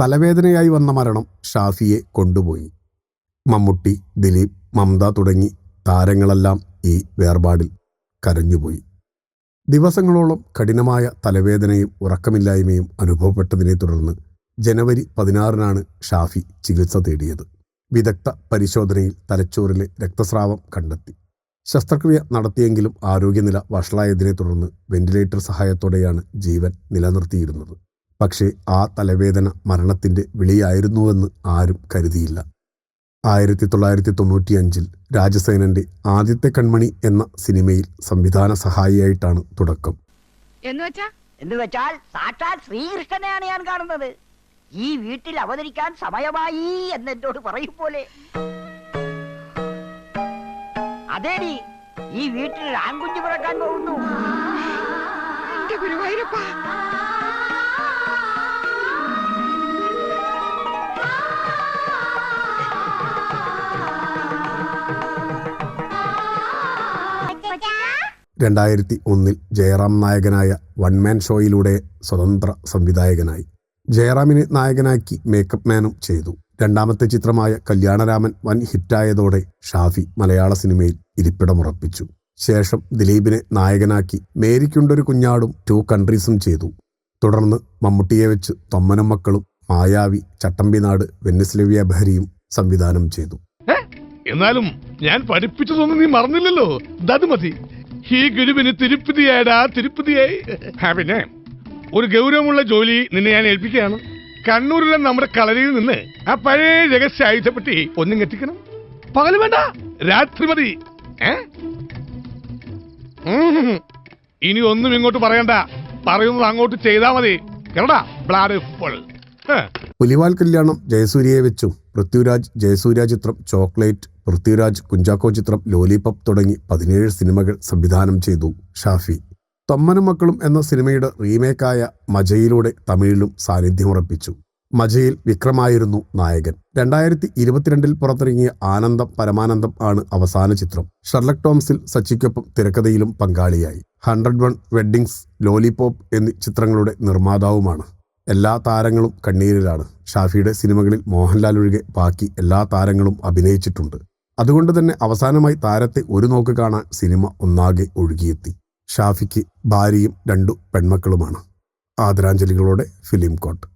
തലവേദനയായി വന്ന മരണം ഷാഫിയെ കൊണ്ടുപോയി. മമ്മൂട്ടി ദിലീപ് മമത തുടങ്ങി താരങ്ങളെല്ലാം ഈ വേർപാടിൽ കരഞ്ഞുപോയി. ദിവസങ്ങളോളം കഠിനമായ തലവേദനയും ഉറക്കമില്ലായ്മയും അനുഭവപ്പെട്ടതിനെ തുടർന്ന് ജനുവരി പതിനാറിനാണ് ഷാഫി ചികിത്സ തേടിയത്. വിദഗ്ധ പരിശോധനയിൽ തലച്ചോറിലെ രക്തസ്രാവം കണ്ടെത്തി. ശസ്ത്രക്രിയ നടത്തിയെങ്കിലും ആരോഗ്യനില വഷളായതിനെ തുടർന്ന് വെന്റിലേറ്റർ സഹായത്തോടെയാണ് ജീവൻ നിലനിർത്തിയിരുന്നത്. പക്ഷേ ആ തലവേദന മരണത്തിന്റെ വിളിയായിരുന്നുവെന്ന് ആരും കരുതിയില്ല. ആയിരത്തി തൊള്ളായിരത്തി തൊണ്ണൂറ്റിയഞ്ചിൽ രാജസേനന്റെ ആദ്യത്തെ കൺമണി എന്ന സിനിമയിൽ സംവിധാന സഹായിയായിട്ടാണ് തുടക്കം. എന്ന് വെച്ചാ? എന്ന് വെച്ചാൽ സാക്ഷാൽ ശ്രീകൃഷ്ണനെയാണ് ഞാൻ കാണുന്നത്. ഈ വീട്ടിൽ അവതരിക്കാൻ സമയമായി എന്നെന്നോട് പറയും പോലെ. അതേടി. ഈ വീട്ടിൽ ആൺകുഞ്ഞു പിറക്കാൻ പോകുന്നു. എന്റെ ഗുരുവായൂരപ്പ. രണ്ടായിരത്തി ഒന്നിൽ ജയറാം നായകനായ വൺമാൻ ഷോയിലൂടെ സ്വതന്ത്ര സംവിധായകനായി. ജയറാമിനെ നായകനാക്കി മേക്കപ്പ് മാനും ചെയ്തു. രണ്ടാമത്തെ ചിത്രമായ കല്യാണരാമൻ വൻ ഹിറ്റായതോടെ ഷാഫി മലയാള സിനിമയിൽ ഇരിപ്പിടമുറപ്പിച്ചു. ശേഷം ദിലീപിനെ നായകനാക്കി മേരിക്കുണ്ടൊരു കുഞ്ഞാടും ടു കൺട്രീസും ചെയ്തു. തുടർന്ന് മമ്മൂട്ടിയെ വെച്ച് തൊമ്മനും മക്കളും മായാവി ചട്ടമ്പിനാട് വെന്നിസ്ലവ്യ ബഹരിയും സംവിധാനം ചെയ്തു. എന്നാലും ഞാൻ പഠിപ്പിച്ചതൊന്നും നീ മറന്നില്ലല്ലോ. അത് മതി. ഈ ഗുരുവിന് തിരുപ്പതിയായടാ തിരുപ്പതിയായി. പിന്നെ? ഒരു ഗൗരവമുള്ള ജോലി നിന്നെ ഞാൻ ഏൽപ്പിക്കുകയാണ്. കണ്ണൂരിലെ നമ്മുടെ കളരിയിൽ നിന്ന് ആ പഴയ രഹസ്യ ആയുധപ്പെട്ടി ഒന്നും എത്തിക്കണം പകൽ വേണ്ട. രാത്രി മതി. ഇനി ഒന്നും ഇങ്ങോട്ട് പറയണ്ട. പറയുന്നത് അങ്ങോട്ട് ചെയ്താ മതി. കേരടാ ബ്ലാഡ് ഫുൾ പുലിവാൽ കല്യാണം ജയസൂര്യയെ വെച്ചും. പൃഥ്വിരാജ് ജയസൂര്യ ചിത്രം ചോക്ലേറ്റ് പൃഥ്വിരാജ് കുഞ്ചാക്കോ ചിത്രം ലോലിപപ്പ് തുടങ്ങി പതിനേഴ് സിനിമകൾ സംവിധാനം ചെയ്തു ഷാഫി. തൊമ്മനും മക്കളും എന്ന സിനിമയുടെ റീമേക്കായ മജയിലൂടെ തമിഴിലും സാന്നിധ്യമുറപ്പിച്ചു മജയിൽ വിക്രമായിരുന്നു നായകൻ. രണ്ടായിരത്തി ഇരുപത്തിരണ്ടിൽ പുറത്തിറങ്ങിയ ആനന്ദം പരമാനന്ദം ആണ് അവസാന ചിത്രം. ഷർലക് ടോംസിൽ സച്ചിക്കൊപ്പം തിരക്കഥയിലും പങ്കാളിയായി. ഹൺഡ്രഡ് വൺ വെഡ്ഡിങ്സ് ലോലിപോപ്പ് എന്നീ ചിത്രങ്ങളുടെ നിർമ്മാതാവുമാണ്. എല്ലാ താരങ്ങളും കണ്ണീരിലാണ്. ഷാഫിയുടെ സിനിമകളിൽ മോഹൻലാൽ ഒഴികെ ബാക്കി എല്ലാ താരങ്ങളും അഭിനയിച്ചിട്ടുണ്ട്. അതുകൊണ്ട് തന്നെ അവസാനമായി താരത്തെ ഒരു നോക്ക് കാണാൻ സിനിമ ഒന്നാകെ ഒഴുകിയെത്തി. ഷാഫിക്ക് ഭാര്യയും രണ്ടു പെൺമക്കളുമാണ്. ആദരാഞ്ജലികളോടെ ഫിലിം കോട്ട്.